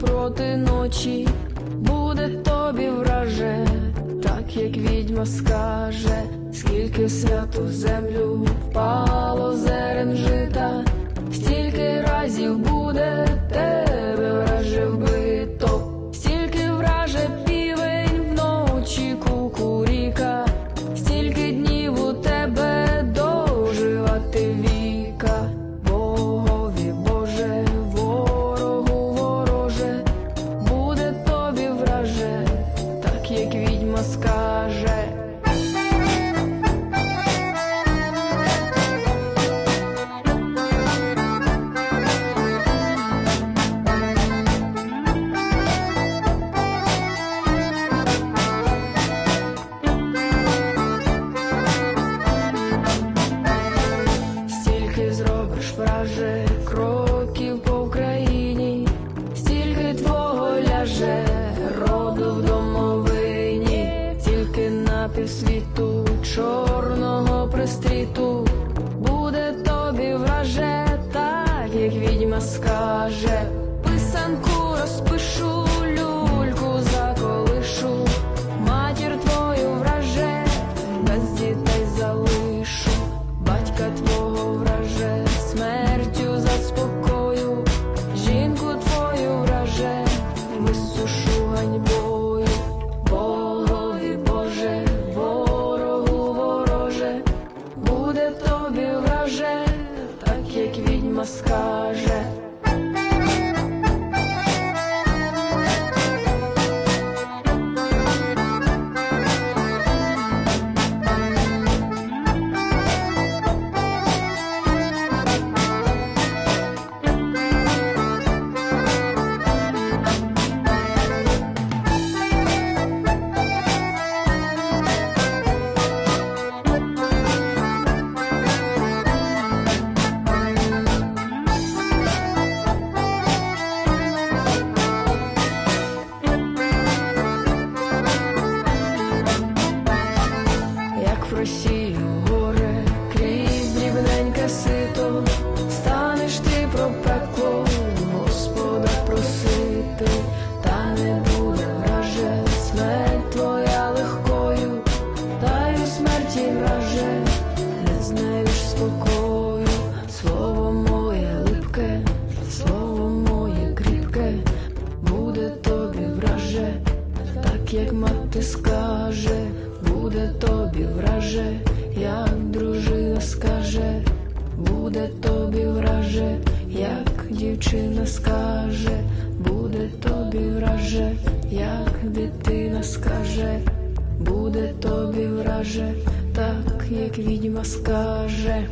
проти ночі, буде тобі враже, так як відьма скаже, скільки святу землю враже кроків по Україні, стільки твого ляже роду в домовині, тільки на півсвіту чорного пристріту. Буде тобі враже, так як відьма скаже. Писанку розпишу, спокою, слово моє липке, слово моє кріпке, буде тобі враже, так як мати скаже, буде тобі враже, як дружина скаже, буде тобі враже, як дівчина скаже, буде тобі враже, як дитина скаже, буде тобі враже, так як відьма скаже.